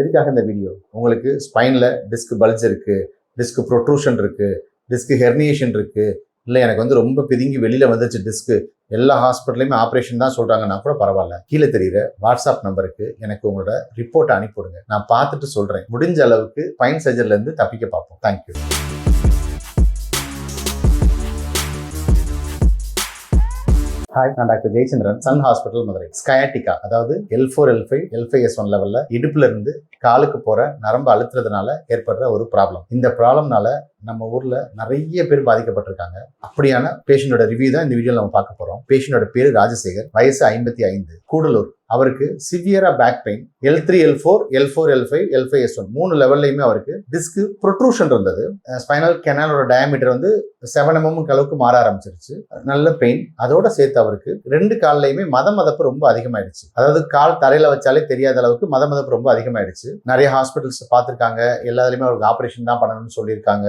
எதுக்காக இந்த வீடியோ உங்களுக்கு ஸ்பைனில் டிஸ்க் பல்ஜ் இருக்குது டிஸ்க் ப்ரொட்ரூஷன் இருக்குது டிஸ்க் ஹெர்னியேஷன் இருக்குது இல்லை எனக்கு வந்து ரொம்ப பிதுங்கி வெளியில் வந்துருச்சு டிஸ்க்கு எல்லா ஹாஸ்பிட்டல்லையுமே ஆப்ரேஷன் தான் சொல்கிறாங்கன்னா கூட பரவாயில்ல. கீழே தெரிகிற வாட்ஸ்அப் நம்பருக்கு எனக்கு உங்களோட ரிப்போர்ட்டை அனுப்பிவிடுங்க நான் பார்த்துட்டு சொல்கிறேன் முடிஞ்ச அளவுக்கு ஃபைன் சர்ஜர்லேருந்து தப்பிக்க பார்ப்போம். தேங்க்யூ ஹாய் நான் doctor Jayachandran Sun hospital Madurai sciatica அதாவது L four L five L five S one லெவலில் இடுப்புல இருந்து காலுக்கு போற நரம்பு அழுத்துறதுனால ஏற்படுற ஒரு ப்ராப்ளம் இந்த ப்ராப்ளம்னால நம்ம ஊர்ல நிறைய பேர் பாதிக்கப்பட்டிருக்காங்க. அப்படியான பேஷண்டோட ரிவ்யூ தான் இந்த வீடியோவில் நம்ம பார்க்க போறோம். பேஷண்டோட பேரு ராஜசேகர். வயசு ஐம்பத்தி ஐந்து. கூடலூர். அவருக்கு சிவியரா back pain L three L four L four L five L five S one மூணு லெவல்லையுமே அவருக்கு டிஸ்க் ப்ரொட்ரூஷன் இருந்தது. ஸ்பைனல் கெனாலோட டயமீட்டர் வந்து செவன் mm எம்எம் அளவுக்கு மாற ஆரம்பிச்சிருச்சு. நல்ல பெயின் அதோட சேர்த்து அவருக்கு ரெண்டு கால்லையுமே மத மதப்பு ரொம்ப அதிகமாயிடுச்சு. அதாவது கால் தரையில வச்சாலே தெரியாத அளவுக்கு மத மதப்பு ரொம்ப அதிகமாயிடுச்சு. நிறைய ஹாஸ்பிட்டல்ஸ் பார்த்துருக்காங்க. எல்லாத்துலேயுமே அவருக்கு ஆப்ரேஷன் தான் பண்ணணும்னு சொல்லியிருக்காங்க.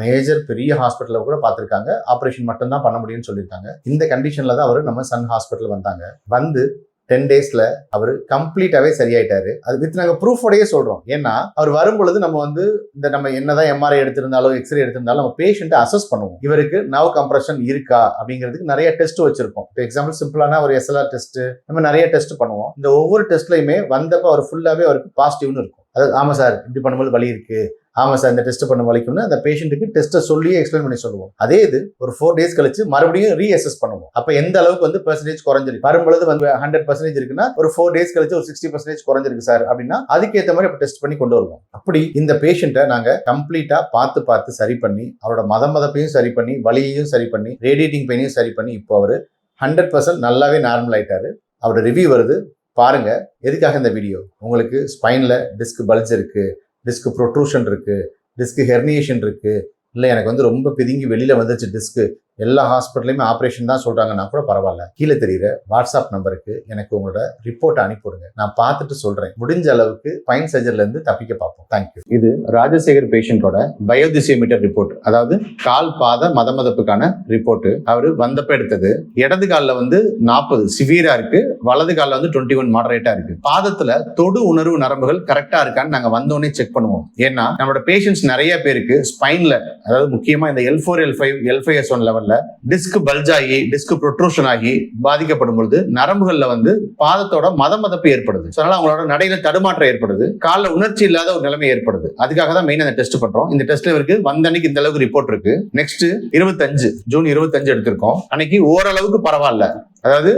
மேஜர் பெரிய ஹாஸ்பிட்டலில் கூட பார்த்துருக்காங்க. ஆப்ரேஷன் மட்டும்தான் பண்ண முடியும்னு சொல்லியிருக்காங்க. இந்த கண்டிஷனில் தான் அவர் நம்ம சன் ஹாஸ்பிட்டல் வந்தாங்க. வந்து டென் டேஸில் அவர் கம்ப்ளீட்டாகவே சரியாயிட்டாரு. அது வித் நாங்கள் ப்ரூஃபோடையே சொல்கிறோம் ஏன்னா அவர் வரும்பொழுது நம்ம வந்து இந்த நம்ம என்னதான் எம்ஆர்ஐ எடுத்திருந்தாலும் எக்ஸ்ரே எடுத்திருந்தாலும் நம்ம பேஷண்ட்டை அசஸ் பண்ணுவோம். இவருக்கு நவ் கம்ப்ரஷன் இருக்கா? அப்படிங்கிறதுக்கு நிறைய டெஸ்ட் வச்சிருப்போம். இப்போ எக்ஸாம்பிள் சிம்பிளான ஒரு எஸ்எல்ஆர் டெஸ்ட் நம்ம நிறைய டெஸ்ட் பண்ணுவோம். இந்த ஒவ்வொரு டெஸ்ட்லையுமே வந்தப்போ அவர் ஃபுல்லாகவே அவருக்கு பாசிட்டிவ்னு இருக்கும். அதாவது ஆமாம் சார் இப்படி பண்ணும்போது வலி இருக்குது ஆமாம் சார் இந்த டெஸ்ட் பண்ண வலிக்கும்னு அந்த பேஷண்ட்டுக்கு டெஸ்ட்டை சொல்லியே எக்ஸ்பிளைன் பண்ணி சொல்லுவோம். அதே இது ஒரு ஃபோர் டேஸ் கழிச்சு மறுபடியும் ரீஅசஸ் பண்ணுவோம். அப்போ எந்த அளவுக்கு வந்து பெர்சன்டேஜ் குறைஞ்சிருக்கு? வரும்பொழுது வந்து ஹண்ட்ரட் பர்சன்டேஜ் இருக்குன்னா ஒரு ஃபோர் டேஸ் கழிச்சு ஒரு சிக்ஸ்டி பர்சன்டேஜ் குறைஞ்சிருக்கு சார் அப்படின்னா அதுக்கேற்ற மாதிரி டெஸ்ட் பண்ணி கொண்டு வருவோம். அப்படி இந்த பேஷண்ட்டை நாங்கள் கம்ப்ளீட்டாக பார்த்து பார்த்து சரி பண்ணி அவரோட மத மதப்பையும் சரி பண்ணி வலியையும் சரி பண்ணி ரேடியேட்டிங் பெயினையும் சரி பண்ணி இப்போ அவர் ஹண்ட்ரட் பர்சன்ட் நல்லாவே நார்மல் ஆயிட்டாரு. அவரோட ரிவ்யூ வருது. பாருங்கள் எதுக்காக இந்த வீடியோ உங்களுக்கு ஸ்பைனில் டிஸ்க் பல்ஜ் இருக்குது டிஸ்க் ப்ரொட்ரூஷன் இருக்குது டிஸ்க் ஹெர்னியேஷன் இருக்குது இல்லை எனக்கு வந்து ரொம்ப பிதுங்கி வெளியில் வந்துருச்சு டிஸ்க்கு எல்லா ஹாஸ்பிட்டல்லையுமே ஆப்ரேஷன் தான் சொல்றாங்கன்னா கூட பரவாயில்ல. கீழே தெரியுற வாட்ஸ்அப் நம்பருக்கு எனக்கு உங்களோட ரிப்போர்ட்டை அனுப்பிவிடுங்க. நான் பார்த்துட்டு சொல்றேன். முடிஞ்ச அளவுக்கு ஃபைன் சர்ஜரில இருந்து தப்பிக்க பார்ப்போம். தேங்க்யூ இது ராஜசேகர் பேஷண்டோட பயோதிசியோமீட்டர் ரிப்போர்ட் அதாவது கால் பாத மதமதப்புக்கான ரிப்போர்ட் அவரு வந்தப்ப எடுத்தது. இடது காலில் வந்து நாற்பது சிவியரா இருக்கு. வலது காலில் வந்து டுவெண்ட்டி ஒன் மாடரேட்டா இருக்கு. பாதத்துல தொடு உணர்வு நரம்புகள் கரெக்டா இருக்கான்னு நாங்க வந்தோடனே செக் பண்ணுவோம். ஏன்னா நம்மளோட பேஷண்ட்ஸ் நிறைய பேருக்கு ஸ்பைன்ல அதாவது முக்கியமா இந்த L four L five L five S one வரல டிஸ்க் பல்ஜ் ஆகி டிஸ்க் ப்ரொட்ரூஷன் ஆகி பாதிக்கப்படும் பொழுது நரம்புகள்ல வந்து பாதத்தோட மத மதப்பு ஏற்படுது. அதனால அவங்களோட நடையில தடுமாற்றம் ஏற்படுது. காலில் உணர்ச்சி இல்லாத ஒரு நிலைமை ஏற்படுது. அதுக்காக தான் மெயின் அந்த டெஸ்ட் பண்றோம். இந்த டெஸ்ட்ல இவருக்கு வந்த அன்னைக்கு இந்த அளவுக்கு ரிப்போர்ட் இருக்கு. நெக்ஸ்ட் இருபத்தஞ்சு ஜூன் இருபத்தஞ்சு எடுத்திருக்கோம். அன்னைக்கு ஓரளவுக்கு பரவாயில்ல. அதாவது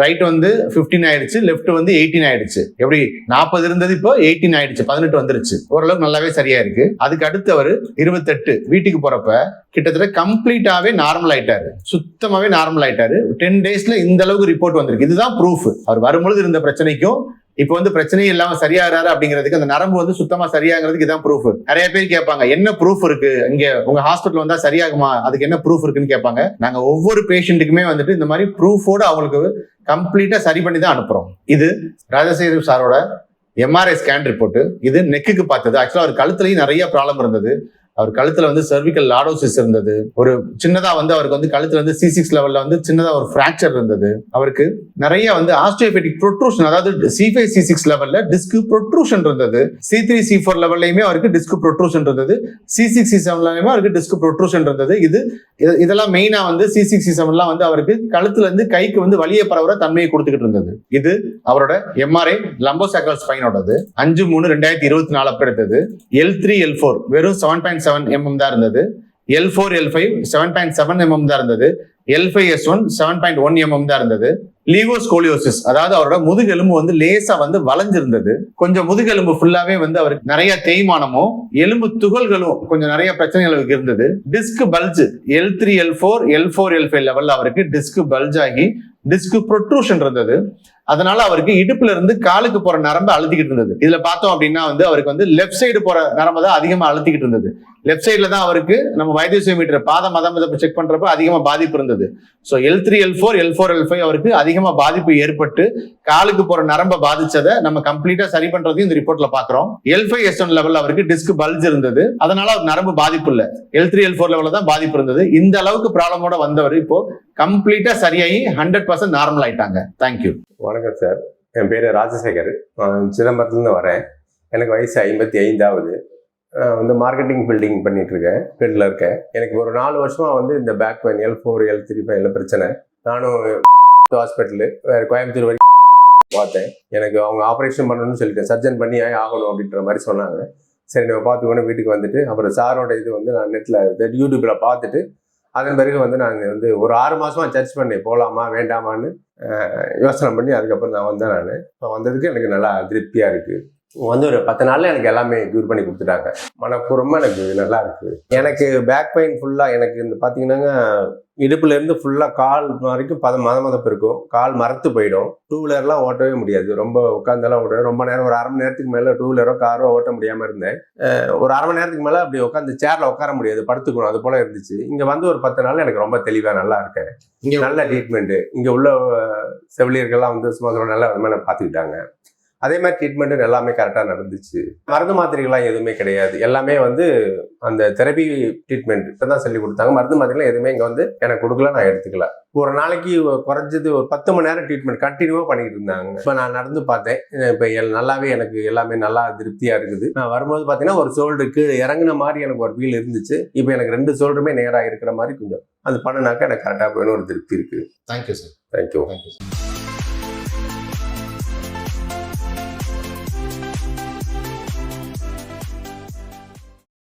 ரைட் வந்து 15 ஆயிடுச்சு லெஃப்ட் வந்து எயிட்டீன் ஆயிடுச்சு. எப்படி? நாற்பது இருந்தது இப்போ எயிட்டீன் ஆயிடுச்சு பதினெட்டு வந்துருச்சு. ஓரளவுக்கு நல்லாவே சரியா இருக்கு. அதுக்கு அடுத்து அவர் இருபத்தெட்டு வீட்டுக்கு போறப்ப கிட்டத்தட்ட கம்ப்ளீட்டாவே நார்மல் ஆயிட்டாரு. சுத்தமாவே நார்மல் ஆயிட்டாரு. டென் டேஸ்ல இந்த அளவுக்கு ரிப்போர்ட் வந்திருக்கு. இதுதான் ப்ரூஃப் அவர் வரும்பொழுது இருந்த பிரச்சனைக்கும் இப்போ வந்து பிரச்சனையே இல்லாம சரியாகிறாரு அப்படிங்கிறதுக்கு அந்த நரம்பு வந்து சுத்தமா சரியாகிறதுக்கு இதான் ப்ரூஃப் நிறைய பேர் கேட்பாங்க என்ன ப்ரூஃப் இருக்கு? இங்க உங்க ஹாஸ்பிட்டல் வந்தா சரியாகுமா? அதுக்கு என்ன ப்ரூஃப் இருக்குன்னு கேட்பாங்க. நாங்க ஒவ்வொரு பேஷண்ட்டுக்குமே வந்துட்டு இந்த மாதிரி ப்ரூஃபோட அவங்களுக்கு கம்ப்ளீட்டா சரி பண்ணி தான் அனுப்புறோம். இது ராஜசேகர் சாரோட எம்ஆர்ஐ ஸ்கேன் ரிப்போர்ட் இது நெக்குக்கு பார்த்தது. ஆக்சுவலா அவர் கழுத்துலயும் நிறைய ப்ராப்ளம் இருந்தது. அவர் கழுத்துல வந்து சர்விக்கல் லாடோசிஸ் இருந்தது. ஒரு சின்னதா வந்து அவருக்கு வந்து கழுத்துல வந்து சி சிக்ஸ் லெவல்ல வந்து சின்னதா ஒரு ஃபிராக்சர் இருந்தது. அவருக்கு நிறைய வந்து ஆஸ்டியோபெட்டிக் ப்ரொட்ரூஷன் அதாவது சி ஃபைவ் சி சிக்ஸ் லெவல்ல டிஸ்க் ப்ரொட்ரூஷன் இருந்தது. சி த்ரீ சி ஃபோர் லெவல்லையுமே அவருக்கு டிஸ்க் ப்ரொட்ரூஷன் இருந்தது. சி சிக்ஸ் சி செவன்லையுமே அவருக்கு டிஸ்க் ப்ரொட்ரூஷன் இருந்தது. இது இதெல்லாம் மெயினா வந்து சி சிக்ஸ் சி செவன்லாம் வந்து அவருக்கு கழுத்துல இருந்து கைக்கு வந்து வலிய பரவுற தன்மையை கொடுத்துக்கிட்டு இருந்தது. இது அவரோட எம்ஆர்ஐ லம்போசாக்கல் ஸ்பைனோடது அஞ்சு மூணு ரெண்டாயிரத்தி இருபத்தி நாலு அப்ப எடுத்தது. எல் த்ரீ எல் ஃபோர் வெறும் செவன் பாயிண்ட் செவன் எம்எம் தான் இருந்தது. L four L five seven point seven mm தான் இருந்தது. L five S one seven point one mm தான் இருந்தது. லீவோஸ்கோலியோசிஸ் அதாவது அவரோட முதுகெலும்பு வந்து லேசா வந்து வளைஞ்சிருந்தது. கொஞ்சம் முதுகெலும்பு ஃபுல்லாவே வந்து அவருக்கு நிறைய தேய்மானமும் எலும்பு துகள்களும் கொஞ்சம் நிறைய பிரச்சனைகள் அவருக்கு இருந்தது. Disc bulge L three L four L four L five லெவல்ல அவருக்கு டிஸ்க் பல்ஜ் ஆகி டிஸ்க் ப்ரொட்ரூஷன் இருந்தது. அதனால அவருக்கு இடுப்புல இருந்து காலுக்கு போற நரம்பு அழுத்திக்கிட்டு இருந்தது. இதுல பார்த்தோம் அப்படின்னா வந்து அவருக்கு வந்து லெஃப்ட் சைடு போற நரம்பு தான் அதிகமா அழுத்திக்கிட்டு இருந்தது. லெஃப்ட் சைடுல தான் அவருக்கு நம்ம வைத்திய மீட்டர் பாத மதம் செக் பண்றப்ப அதிகமா பாதிப்பு இருந்தது. So L three L four L four L five அவருக்கு அதிகமா பாதிப்பு ஏற்பட்டு காலுக்கு போற நரம்ப பாதிச்சதை நம்ம கம்ப்ளீட்டா சரி பண்றதையும் இந்த ரிப்போர்ட்ல பாக்குறோம் எல் ஃபைவ் எஸ் ஒன் லெவல்ல அவருக்கு டிஸ்க் பல்ஜ் இருந்தது. அதனால அவர் நரம்பு பாதிப்பு இல்ல. எல் த்ரீ எல் ஃபோர் லெவலில் தான் பாதிப்பு இருந்தது. இந்த அளவுக்கு ப்ராப்ளமோட வந்தவர் இப்போ கம்ப்ளீட்டா சரியாகி ஹண்ட்ரட் பர்சன்ட் நார்மல் ஆயிட்டாங்க. தேங்க்யூ வணக்கம் சார். என் பேர் ராஜசேகர். நான் சிதம்பரத்துலேருந்து வரேன். எனக்கு வயசு ஐம்பத்தி ஐந்தாவது. வந்து மார்க்கெட்டிங் பில்டிங் பண்ணிகிட்ருக்கேன் இருக்கேன் ஃபீல்டில் இருக்கேன். எனக்கு ஒரு நாலு வருஷமாக வந்து இந்த back pain L four L three ஃபைவ்ல பிரச்சனை. நானும் ஹாஸ்பிட்டலு வேறு கோயம்புத்தூர் வரைக்கும் பார்த்தேன். எனக்கு அவங்க ஆப்ரேஷன் பண்ணணும்னு சொல்லிட்டேன் சர்ஜன் பண்ணி ஆகணும் அப்படின்ற மாதிரி சொன்னாங்க. சரி நம்ம பார்த்துக்கணும் வீட்டுக்கு வந்துட்டு அப்புறம் சாரோட இது வந்து நான் நெட்டில் யூடியூப்பில் பார்த்துட்டு அதன் பிறகு வந்து நான் வந்து ஒரு ஆறு மாதமாக சர்ச் பண்ணேன். போகலாமா வேண்டாமான்னு யோசனை பண்ணி அதுக்கப்புறம் நான் வந்தேன் நான். இப்போ வந்ததுக்கு எனக்கு நல்லா திருப்தியாக இருக்குது வந்து ஒரு பத்து நாள்ல எனக்கு எல்லாமே க்யூர் பண்ணி கொடுத்துட்டாங்க. மனப்பூர்வமா எனக்கு நல்லா இருக்கு. எனக்கு பேக் பெயின் ஃபுல்லா எனக்கு இந்த பாத்தீங்கன்னா இடுப்புல இருந்து ஃபுல்லா கால் வரைக்கும் பத மத மதப்பு இருக்கும். கால் மரத்து போயிடும். டூ வீலர்லாம் ஓட்டவே முடியாது. ரொம்ப உட்காந்தெல்லாம் ஓட ரொம்ப நேரம் ஒரு அரை மணி நேரத்துக்கு மேல டூ வீலரோ காரோ ஓட்ட முடியாம இருந்தேன். ஒரு அரை மணி நேரத்துக்கு மேல அப்படி உட்காந்து சேர்ல உட்கார முடியாது. படுத்துக்கணும். அது போல இருந்துச்சு. இங்க வந்து ஒரு பத்து நாள் எனக்கு ரொம்ப தெளிவா நல்லா இருக்கேன். இங்க நல்ல ட்ரீட்மெண்ட் இங்க உள்ள செவிலியர்கள்லாம் வந்து சும்மா சொல்ல நல்ல விதமாக பார்த்துக்கிட்டாங்க. அதே மாதிரி ட்ரீட்மெண்ட் எல்லாமே கரெக்டாக நடந்துச்சு. மருந்து மாத்திரைகள்லாம் எதுவுமே கிடையாது. எல்லாமே வந்து அந்த தெரப்பி ட்ரீட்மெண்ட் தான் சொல்லி கொடுத்தாங்க. மருந்து மாத்திரைலாம் எதுவுமே இங்கே வந்து எனக்கு கொடுக்கல நான் எடுத்துக்கல. ஒரு நாளைக்கு குறைஞ்சது ஒரு பத்து மணி நேரம் ட்ரீட்மெண்ட் கண்டினியூவாக பண்ணிட்டு இருந்தாங்க. இப்போ நான் நடந்து பார்த்தேன். இப்போ நல்லாவே எனக்கு எல்லாமே நல்லா திருப்தியாக இருக்குது. நான் வரும்போது பார்த்தீங்கன்னா ஒரு சோல்டு கீழே இறங்குன மாதிரி எனக்கு ஒரு ஃபீல் இருந்துச்சு. இப்போ எனக்கு ரெண்டு சோல்டருமே நேராக இருக்கிற மாதிரி கொஞ்சம் அது பண்ணுனாக்கா எனக்கு கரெக்டாக போயிடும். ஒரு திருப்தி இருக்குது thank you sir thank you thank you sir